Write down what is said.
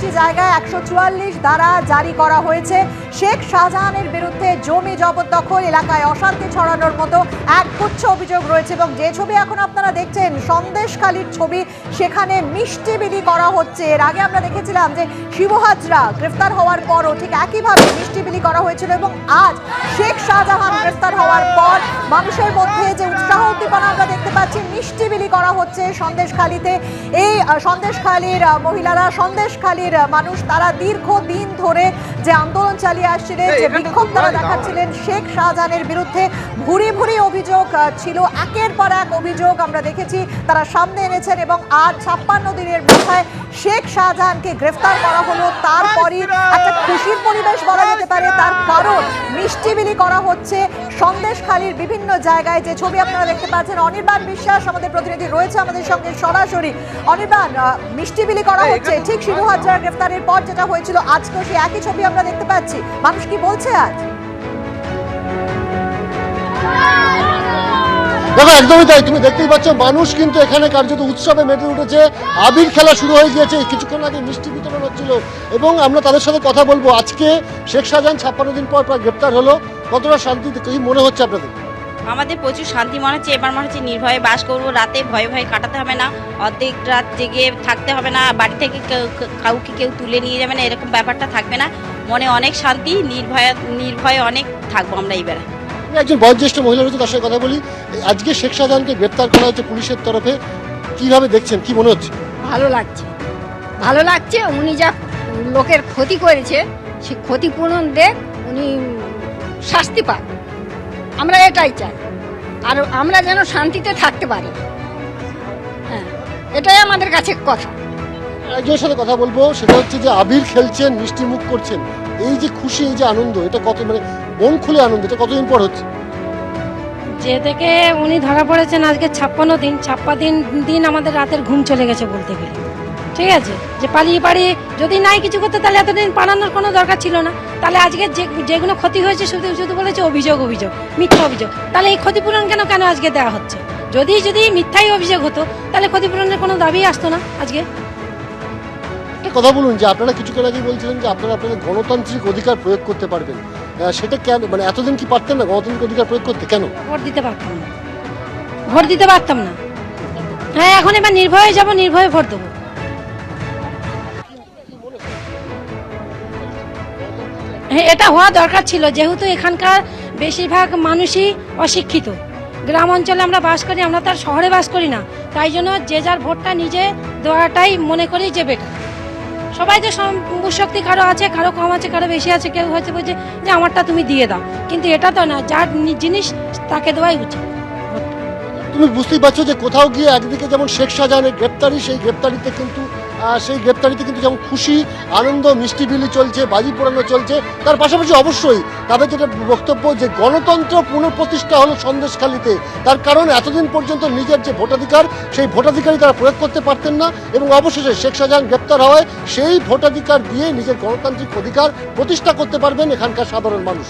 পাঁচটি জায়গায় একশো চুয়াল্লিশ দ্বারা জারি করা হয়েছে। শেখ শাহজাহানের বিরুদ্ধে জমি জবরদখল এলাকায় অশান্তি ছড়ানোর মতো একগুচ্ছ অভিযোগ রয়েছে এবং যে ছবি এখন আপনারা দেখছেন, সন্দেশখালীর ছবি, সেখানে মিষ্টি বিলি করা হচ্ছে। এর আগে আমরা দেখেছিলাম যে শিব হাজরা গ্রেফতার হওয়ার পরও ঠিক একইভাবে মিষ্টি বিলি করা হয়েছিল এবং আজ শেখ শাহজাহান গ্রেফতার হওয়ার পর মানুষের মধ্যে যে উৎসাহ, উদ্দীপনা আমরা দেখতে পাচ্ছি, মিষ্টি বিলি করা হচ্ছে সন্দেশখালীতে। এই সন্দেশখালীর মহিলারা সন্দেশখালীর মানুষ তারা দীর্ঘ দিন ধরে যে আন্দোলন চালিয়ে আসছিলেন যে বিক্ষোভ তারা দেখাচ্ছিলেন শেখ শাহজাহানের বিরুদ্ধে ভুরি ভুরি অভিযোগ ছিল। একের পর এক অভিযোগ আমরা দেখেছি তারা সামনে এনেছেন এবং আজ ছাপ্পান্ন দিনের মাথায় শেখ শাহজাহানকে গ্রেফতার করা হলো। তারপরই একটা খুশির পরিবেশ বলা যেতে পারে। তার কারণ মিষ্টি বিলি করা হচ্ছে। সন্দেশখালীর বিভিন্ন জায়গায় যে ছবি আপনারা দেখতে পাচ্ছেন অনির্বাণ বিশ্বাস আমাদের প্রতিনিধি রয়েছে আমাদের সঙ্গে সরাসরি। অনির্বাণ মিষ্টি বিলি করা হচ্ছে। ঠিক শিবু হাজার গ্রেফতারের পর যেটা হয়েছিল আজকেও সেই একই ছবি আমরা দেখতে পাচ্ছি। মানুষ কি বলছে আজ? দেখো, একদমই তাই। তুমি দেখতেই পাচ্ছ, মানুষ কিন্তু এখানে কার্যত উৎসবে মেতে উঠেছে। আবির খেলা শুরু হয়ে গিয়েছে। কিছুক্ষণ আগে মিষ্টি বিতরণ হচ্ছিল। এবং আমরা তাদের সাথে কথা বলব। আজকে শেখ শাহজাহান ছাপ্পান্ন দিন পর প্রায় গ্রেপ্তার হলো। কতটা শান্তি মনে হচ্ছে আপনাদের? আমাদের প্রচুর শান্তি মনে হচ্ছে এবার মনে হচ্ছে নির্ভয়ে বাস করব রাতে ভয়ে ভয়ে কাটাতে হবে না অর্ধেক রাত জেগে থাকতে হবে না বাড়ি থেকে কেউ- কাউকে কেউ তুলে নিয়ে যাবে না এরকম ব্যাপারটা থাকবে না মনে অনেক শান্তি নির্ভয়ে নির্ভয়ে অনেক থাকব আমরা এইবারে। আমি একজন বয়োজ্যেষ্ঠ মহিলা রয়েছে তার সাথে কথা বলি। আজকে শেখ শাহজাহানকে গ্রেপ্তার করা হচ্ছে পুলিশের তরফে কীভাবে দেখছেন কি মনে হচ্ছে? ভালো লাগছে। ভালো লাগছে উনি যা লোকের ক্ষতি করেছে সে ক্ষতিপূরণ দেখ উনি শাস্তি পাক। আমরা এটাই চাই। আর আমরা যেন শান্তিতে থাকতে পারি। হ্যাঁ এটাই আমাদের কাছে কথা। একজনের সাথে কথা বলব সেটা হচ্ছে যে আবির খেলছেন মিষ্টি মুখ করছেন। এই যে খুশি এই যে আনন্দ এটা কত মানে মন খুলে আনন্দ এটা কতদিন পর হচ্ছে? যে থেকে উনি ধরা পড়েছেন আজকে ছাপ্পান্ন দিন ছাপ্পা দিন দিন আমাদের রাতের ঘুম চলে গেছে বলতে গেলে। ঠিক আছে? যে পালিয়ে পালিয়ে যদি নাই কিছু করতে তাহলে এতদিন পালানোর কোনো দরকার ছিল না। তাহলে আজকে যে যেগুলো ক্ষতি হয়েছে শুধু শুধু বলেছে অভিযোগ অভিযোগ মিথ্যা অভিযোগ। তাহলে এই ক্ষতিপূরণ কেন কেন আজকে দেওয়া হচ্ছে? যদি যদি মিথ্যাই অভিযোগ হতো তাহলে ক্ষতিপূরণের কোনো দাবি আসতো না আজকে। একটা কথা বলুন যে আপনারা কিছুক্ষণ আগে বলছিলেন যে আপনারা আপনাদের গণতান্ত্রিক অধিকার প্রয়োগ করতে পারবেন। সেটা কেন মানে এতদিন কি পারতেন না গণতান্ত্রিক অধিকার প্রয়োগ করতে? কেন? ভোট দিতে পারতাম না। ভোট দিতে পারতাম না। হ্যাঁ এখন এবার নির্ভয়ে যাব নির্ভয়ে ভোট দেবো। এটা হওয়া দরকার ছিল, যেহেতু এখানকার বেশিরভাগ মানুষই অশিক্ষিত। গ্রাম অঞ্চলে আমরা বাস করি, আমরা তার শহরে বাস করি না। তাই জন্য যে যার ভোটটা নিজে দেওয়াটাই মনে করি যে বেটার সবাই তো শক্তি কারও আছে, কারও কম আছে, কারও বেশি আছে, কেউ হয়তো বলছে যে, আমারটা তুমি দিয়ে দাও। কিন্তু এটা তো না, যার জিনিস তাকে দেওয়াই উচিত। তুমি বুঝতেই পারছ যে কোথাও গিয়ে একদিকে যেমন শেখ শাহজাহানের গ্রেপ্তারি, সেই গ্রেপ্তারিতে কিন্তু সেই গ্রেপ্তারিতে কিন্তু যেমন খুশি, আনন্দ, মিষ্টি বিলি চলছে, বাজি পোড়ানো চলছে, তার পাশাপাশি অবশ্যই তাদের যেটা বক্তব্য যে গণতন্ত্র পুনঃপ্রতিষ্ঠা হলো সন্দেশখালিতে। তার কারণ এতদিন পর্যন্ত নিজের যে ভোটাধিকার, সেই ভোটাধিকারই তারা প্রয়োগ করতে পারতেন না এবং অবশেষে শেখ শাহজাহান গ্রেপ্তার হওয়ায় সেই ভোটাধিকার দিয়ে নিজের গণতান্ত্রিক অধিকার প্রতিষ্ঠা করতে পারবেন এখানকার সাধারণ মানুষ।